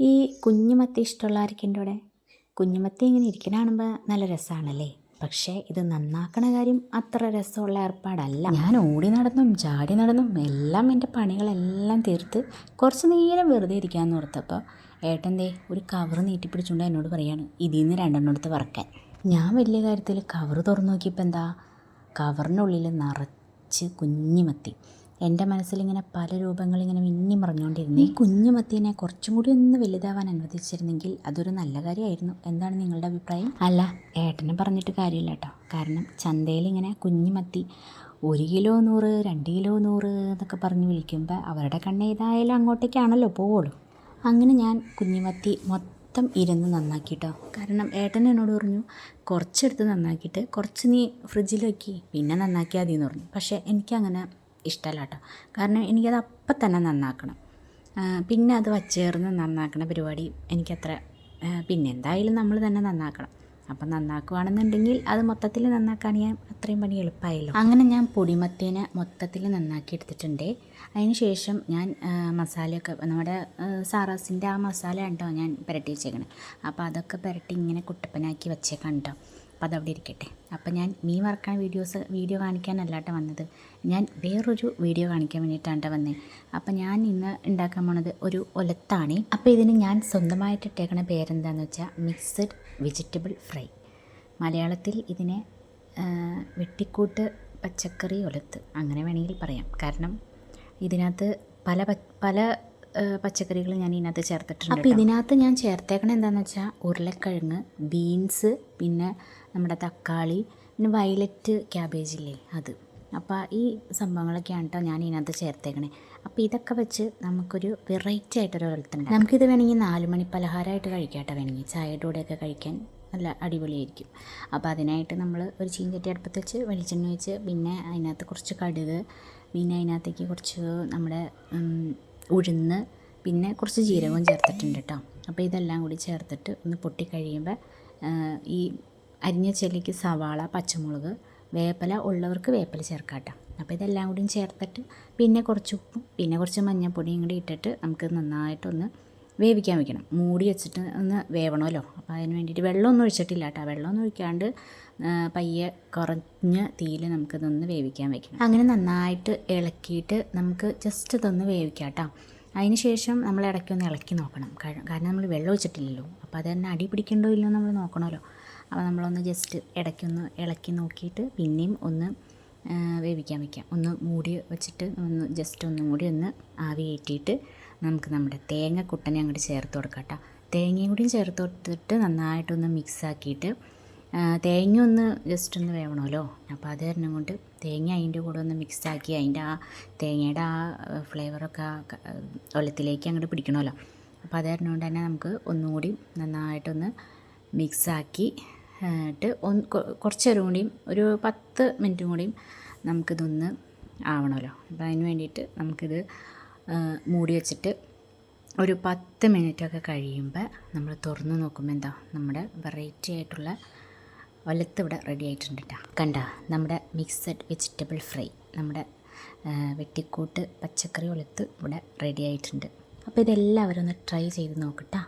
ഈ കുഞ്ഞുമത്തി ഇഷ്ടമുള്ള എന്റെ ഇവിടെ കുഞ്ഞുമത്തി ഇങ്ങനെ ഇരിക്കുന്ന നല്ല രസമാണല്ലേ പക്ഷേ ഇത് നന്നാക്കണ കാര്യം അത്ര രസമുള്ള ഏർപ്പാടല്ല. ഞാൻ ഓടി നടന്നും ചാടി നടന്നും എല്ലാം എന്റെ പണികളെല്ലാം തീർത്ത് കുറച്ച് നേരം വെറുതെ ഇരിക്കാമെന്ന് ഓർത്തപ്പോൾ ഏട്ടന്റെ ഒരു കവർ നീട്ടിപ്പിടിച്ചുകൊണ്ട് എന്നോട് പറയാണ് ഇതിൽ നിന്ന് രണ്ടെണ്ണം അടുത്ത് വറക്കാൻ. ഞാൻ വലിയ കാര്യത്തിൽ കവർ തുറന്നു നോക്കിയപ്പോൾ എന്താ? കവറിനുള്ളിൽ നിറച്ച് കുഞ്ഞുമത്തി. എന്റെ മനസ്സിലിങ്ങനെ പല രൂപങ്ങളിങ്ങനെ മിന്നി മറിഞ്ഞുകൊണ്ടിരുന്നു. ഈ കുഞ്ഞു മത്തീനെ കുറച്ചും കൂടി ഒന്ന് വലുതാവാൻ അനുവദിച്ചിരുന്നെങ്കിൽ അതൊരു നല്ല കാര്യമായിരുന്നു. എന്താണ് നിങ്ങളുടെ അഭിപ്രായം? അല്ല ഏട്ടനെ പറഞ്ഞിട്ട് കാര്യമില്ല കേട്ടോ. കാരണം ചന്തയിൽ ഇങ്ങനെ കുഞ്ഞുമത്തി ഒരു കിലോ നൂറ് രണ്ട് കിലോ നൂറ് എന്നൊക്കെ പറഞ്ഞ് വിളിക്കുമ്പോൾ അവരുടെ കണ്ണ് ഏതായാലും അങ്ങോട്ടേക്കാണല്ലോ പോവുള്ളൂ. അങ്ങനെ ഞാൻ കുഞ്ഞുമത്തി മൊത്തം ഇരുന്ന് നന്നാക്കിട്ടോ കാരണം ഏട്ടൻ എന്നോട് പറഞ്ഞു കുറച്ചെടുത്ത് നന്നാക്കിയിട്ട് കുറച്ച് നീ ഫ്രിഡ്ജിൽ വെക്കി പിന്നെ നന്നാക്കിയാൽ മതി എന്ന് പറഞ്ഞു. പക്ഷേ എനിക്കങ്ങനെ ഇഷ്ടമല്ല കേട്ടോ കാരണം എനിക്കത് അപ്പം തന്നെ നന്നാക്കണം. പിന്നെ അത് വച്ചേർന്ന് നന്നാക്കണ പരിപാടി എനിക്കത്ര പിന്നെ എന്തായാലും നമ്മൾ തന്നെ നന്നാക്കണം. അപ്പം നന്നാക്കുകയാണെന്നുണ്ടെങ്കിൽ അത് മൊത്തത്തിൽ നന്നാക്കാൻ ഞാൻ അത്രയും പണി എളുപ്പമായല്ലോ. അങ്ങനെ ഞാൻ പൊടിമത്തേനെ മൊത്തത്തിൽ നന്നാക്കി എടുത്തിട്ടുണ്ട്. അതിന് ശേഷം ഞാൻ മസാലയൊക്കെ നമ്മുടെ സാറാസിന്റെ ആ മസാല ഉണ്ടോ ഞാൻ പുരട്ടി വെച്ചേക്കണേ. അപ്പോൾ അതൊക്കെ പുരട്ടി ഇങ്ങനെ കുട്ടപ്പനാക്കി വെച്ചേക്കാം കേട്ടോ അപ്പോൾ അതവിടെ ഇരിക്കട്ടെ. അപ്പോൾ ഞാൻ മീൻ വറക്കാൻ വീഡിയോസ് വീഡിയോ കാണിക്കാനല്ല കേട്ടോ വന്നത്. ഞാൻ വേറൊരു വീഡിയോ കാണിക്കാൻ വേണ്ടിയിട്ടാണ് ട്ടോ വന്നത് അപ്പോൾ ഞാൻ ഇന്ന് ഉണ്ടാക്കാൻ പോണത് ഒരു ഒലത്താണ്. അപ്പോൾ ഇതിന് ഞാൻ സ്വന്തമായിട്ട് ഇട്ടേക്കണ പേരെന്താണെന്ന് വെച്ചാൽ മിക്സഡ് വെജിറ്റബിൾ ഫ്രൈ. മലയാളത്തിൽ ഇതിനെ വെട്ടിക്കൂട്ട് പച്ചക്കറി ഒലത്ത് അങ്ങനെ വേണമെങ്കിൽ പറയാം. കാരണം ഇതിനകത്ത് പല പല പച്ചക്കറികൾ ഞാൻ ഇതിനകത്ത് ചേർത്തിട്ടുണ്ട് അപ്പോൾ ഇതിനകത്ത് ഞാൻ ചേർത്തേക്കണത് എന്താണെന്ന് വെച്ചാൽ ഉരുളക്കിഴങ്ങ് ബീൻസ് പിന്നെ നമ്മുടെ തക്കാളി പിന്നെ വയലറ്റ് ക്യാബേജ് ഇല്ലേ അത്. അപ്പോൾ ഈ സംഭവങ്ങളൊക്കെയാണ് കേട്ടോ ഞാൻ ഇതിനകത്ത് ചേർത്തേക്കണേ. അപ്പോൾ ഇതൊക്കെ വെച്ച് നമുക്കൊരു വെറൈറ്റി ആയിട്ടൊരു വെളുത്തുണ്ട് നമുക്കിത് വേണമെങ്കിൽ നാല് മണി പലഹാരമായിട്ട് കഴിക്കാം വേണമെങ്കിൽ. ചായയുടെ കൂടെയൊക്കെ കഴിക്കാൻ നല്ല അടിപൊളിയായിരിക്കും. അപ്പോൾ അതിനായിട്ട് നമ്മൾ ഒരു ചീൻചട്ടി അടുപ്പത്ത് വെച്ച് വെളിച്ചെണ്ണ വെച്ച് പിന്നെ അതിനകത്ത് കുറച്ച് കടുക് പിന്നെ അതിനകത്തേക്ക് കുറച്ച് നമ്മുടെ ഉഴുന്ന് പിന്നെ കുറച്ച് ജീരകവും ചേർത്തിട്ടുണ്ട് കേട്ടോ അപ്പോൾ ഇതെല്ലാം കൂടി ചേർത്തിട്ട് ഒന്ന് പൊട്ടി കഴിയുമ്പോൾ ഈ അരിഞ്ഞ ചെല്ലിക്ക് സവാള പച്ചമുളക് വേപ്പില ഉള്ളവർക്ക് വേപ്പില ചേർക്കാം അപ്പോൾ ഇതെല്ലാം കൂടി ചേർത്തിട്ട് പിന്നെ കുറച്ച് ഉപ്പും പിന്നെ കുറച്ച് മഞ്ഞൾപ്പൊടിയും കൂടി ഇട്ടിട്ട് നമുക്ക് നന്നായിട്ടൊന്ന് വേവിക്കാൻ വെക്കണം. മൂടി വെച്ചിട്ട് ഒന്ന് വേവണമല്ലോ. അപ്പോൾ അതിന് വേണ്ടിയിട്ട് വെള്ളമൊന്നും ഒഴിച്ചിട്ടില്ല കേട്ടോ. വെള്ളമൊന്നും ഒഴിക്കാണ്ട് പയ്യെ കുറഞ്ഞ തീയിൽ നമുക്കിതൊന്ന് വേവിക്കാൻ വെക്കണം. അങ്ങനെ നന്നായിട്ട് ഇളക്കിയിട്ട് നമുക്ക് ജസ്റ്റ് ഇതൊന്ന് വേവിക്കാം കേട്ടോ. അതിന് ശേഷം നമ്മൾ ഇടയ്ക്കൊന്ന് ഇളക്കി നോക്കണം. കാരണം നമ്മൾ വെള്ളം ഒഴിച്ചിട്ടില്ലല്ലോ. അപ്പോൾ അത് തന്നെ അടി പിടിക്കണ്ടോ ഇല്ലയോ നമ്മൾ നോക്കണമല്ലോ. അപ്പോൾ നമ്മളൊന്ന് ജസ്റ്റ് ഇടയ്ക്കൊന്ന് ഇളക്കി നോക്കിയിട്ട് പിന്നെയും ഒന്ന് വേവിക്കാൻ വെക്കാം. ഒന്ന് മൂടി വെച്ചിട്ട് ഒന്ന് ജസ്റ്റ് ഒന്നും കൂടി ഒന്ന് ആവി കയറ്റിയിട്ട് നമുക്ക് നമ്മുടെ തേങ്ങ കുട്ടനെ അങ്ങോട്ട് ചേർത്ത് കൊടുക്കാം കേട്ടോ. തേങ്ങയും കൂടി ചേർത്ത് കൊടുത്തിട്ട് നന്നായിട്ടൊന്ന് മിക്സാക്കിയിട്ട് തേങ്ങ ഒന്ന് ജസ്റ്റ് ഒന്ന് വേവണമല്ലോ. അപ്പോൾ അത് കാരണം കൊണ്ട് തേങ്ങ അതിന്റെ കൂടെ ഒന്ന് മിക്സാക്കി അതിന്റെ ആ തേങ്ങയുടെ ആ ഫ്ലേവറൊക്കെ ഒലത്തിലേക്ക് അങ്ങോട്ട് പിടിക്കണമല്ലോ. അപ്പോൾ അത് കാരണം കൊണ്ട് തന്നെ നമുക്ക് ഒന്നുകൂടി നന്നായിട്ടൊന്ന് മിക്സാക്കി ഇട്ട് ഒന്ന് കൊ- കുറച്ച് നേരം കൂടിയും ഒരു പത്ത് മിനിറ്റും കൂടിയും നമുക്കിതൊന്ന് ആവണമല്ലോ. അപ്പോൾ അതിന് വേണ്ടിയിട്ട് നമുക്കിത് മൂടി വെച്ചിട്ട് ഒരു പത്ത് മിനിറ്റൊക്കെ കഴിയുമ്പോൾ നമ്മൾ തുറന്ന് നോക്കുമ്പോൾ എന്താ നമ്മുടെ വെറൈറ്റി ആയിട്ടുള്ള വലത്ത് ഇവിടെ റെഡി ആയിട്ടുണ്ട് കേട്ടോ കണ്ട നമ്മുടെ മിക്സഡ് വെജിറ്റബിൾ ഫ്രൈ നമ്മുടെ വെട്ടിക്കൂട്ട് പച്ചക്കറി ഒലത്ത് ഇവിടെ റെഡി ആയിട്ടുണ്ട്. അപ്പോൾ ഇതെല്ലാവരും ഒന്ന് ട്രൈ ചെയ്ത് നോക്കട്ടാ